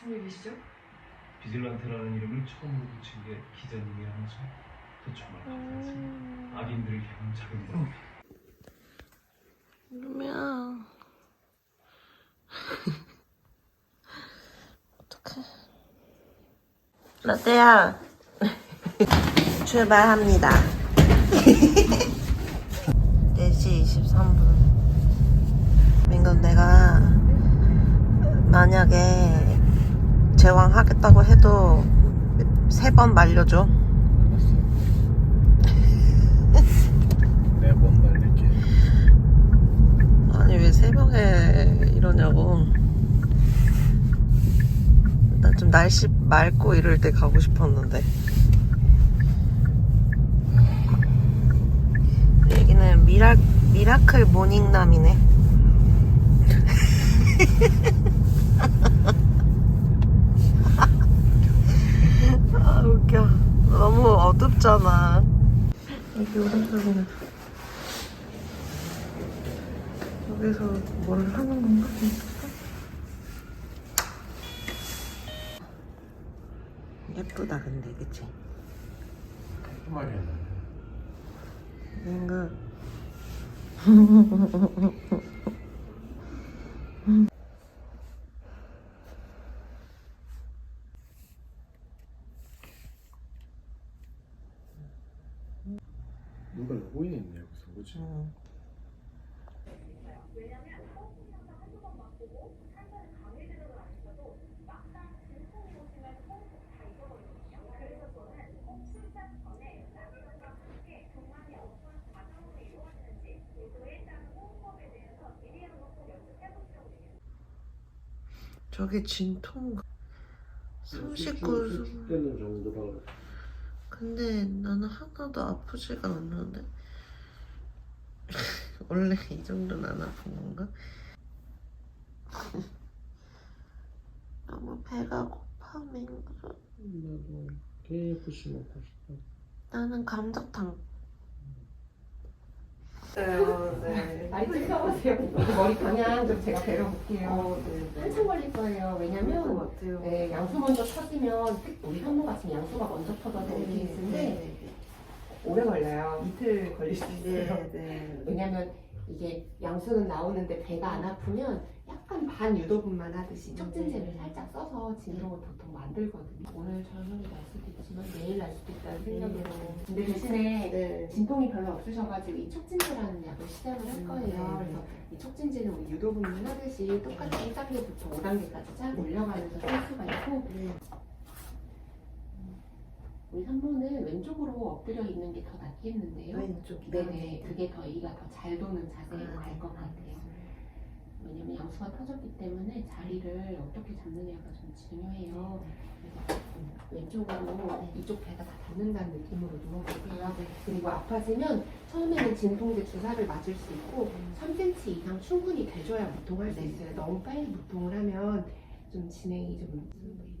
무슨 일이시죠? 비질란테라는 이름을 처음으로 붙인 게 기자님이라면서 저 정말 감사했습니다. 악인들을 향한 작은 것. 루미야. 어떡해. 라떼야. 출발합니다. 4시 23분. 민금 내가 만약에 제왕 하겠다고 해도 세 번 말려줘. 매번 말릴게. 아니 왜 새벽에 이러냐고 나좀 날씨 맑고 이럴 때 가고 싶었는데 여기는 미라, 미라클 모닝남이네 아 웃겨 너무 어둡잖아 여기 오른쪽으로 여기서 뭘 하는 건가? 예쁘다 근데 그치? 해놔. 뭔가 누가 로고인이 있네 여기서. 그치? 음, 저게 진통 39 되는 정도라 근데 나는 하나도 아프지가 않는데? 원래 이 정도는 안 아픈 건가? 너무 배가 고파 민가 나도 KFC 먹고 싶어. 나는 감자탕 네. 많이 뜯어보세요. 머리 방향 좀 제가 배려볼게요. 어, 네, 네. 한참 걸릴 거예요. 왜냐면 같아요 네, 양수 먼저 터지면 우리 현무 같은 양수가 먼저 터져서 네, 이렇게 있는데 오래 걸려요. 이틀 걸릴 수 있어요. 네, 네. 왜냐면 이게 양수는 나오는데 배가 안 아프면 약간 반 유도분만 하듯이 촉진제를 살짝 써서 진동을 보통 만들거든요. 오늘 저녁에 날 수도 있지만 내일 날 수도 있다는 생각으로. 근데 대신에 네. 진통이 별로 없으셔가지고 이 촉진제라는 약을 시작을 할 거예요. 네. 그래서 이 촉진제는 우리 유도분만 하듯이 똑같이 1단계부터 5단계까지 쫙 올려가면서 쓸 수가 있고 네. 우리 산모는 왼쪽으로 엎드려 있는 게 더 낫겠는데요. 왼쪽이 네네, 그게 더 이가 더 잘 도는 자세로 아, 갈것 같아요. 왜냐면 양수가 터졌기 때문에 자리를 어떻게 잡느냐가 좀 중요해요. 그래서 왼쪽으로 이쪽 배가 다 닿는다는 느낌으로 누워보세요. 그리고 아파지면 처음에는 진통제 주사를 맞을 수 있고 3cm 이상 충분히 돼줘야 무통할 수 네. 있어요. 너무 빨리 무통을 하면 좀 진행이 좀.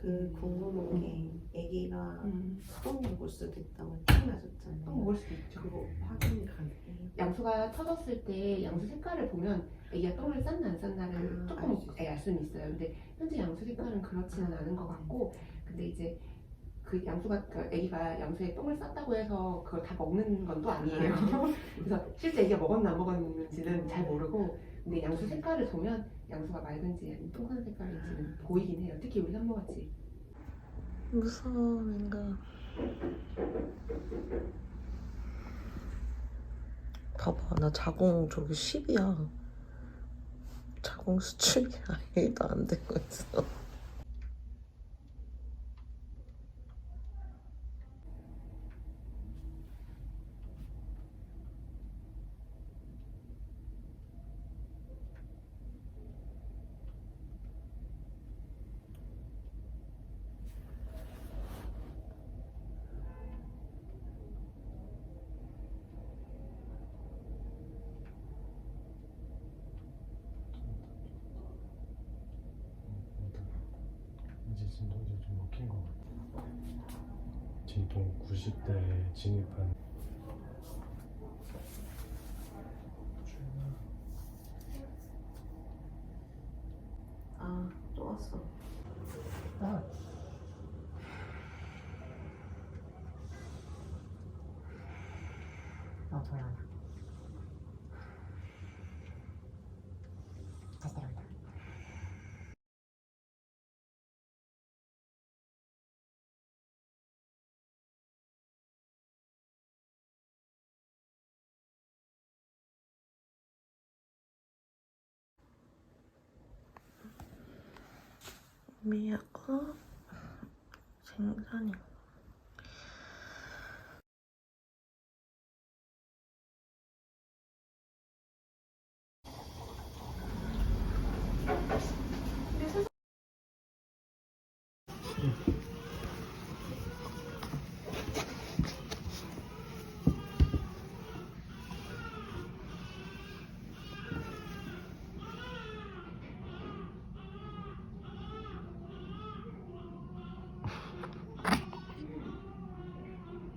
그 궁금한 게 애기가 음, 똥 먹을 수도 있다고 태어나셨잖아요 또 먹을 수도 있죠. 그거 확인이 가능해요? 양수가 터졌을 때 양수 색깔을 보면 애기가 똥을 쌌나 안 쌌나를 아, 조금 알수 있어요. 예, 알 수는 있어요. 근데 현재 양수 색깔은 그렇지는 않은 것 같고, 근데 이제 그 양수가 그 애기가 양수에 똥을 쌌다고 해서 그걸 다 먹는 건 또 아니에요. 그래서 실제 애기가 먹었나 안 먹었는지는 잘 모르고, 근데 양수 색깔을 보면 양수가 맑은지 아니면 똥산 색깔인지는 보이긴 해요. 특히 우리 산모같이. 무서워 뭔가. 봐봐 나 자궁 저기 10이야. 자궁 수축이 아예도 안 되고 있어 진동이 좀 먹힌 것 같아요. 진통 90대 진입한 아, 또 왔어. 아. 아, 돌아가. 미하고 생선이.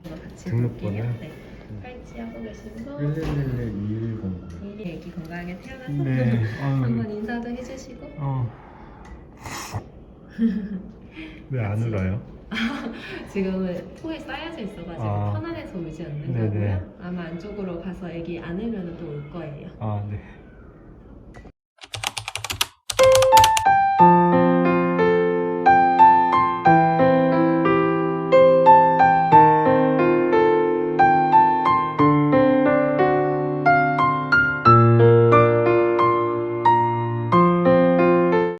같이 등록번호? 네. 팔찌 하고 계시고 1111이 애기 건강하게 태어나서 네. 한번 인사도 해주시고 어. 왜 안 울어요? 지금은 토에 쌓여져 있어가지고 아. 편안해서 울지 않는 네네. 거고요. 아마 안쪽으로 가서 애기 안으면 또울 거예요. 아, 네.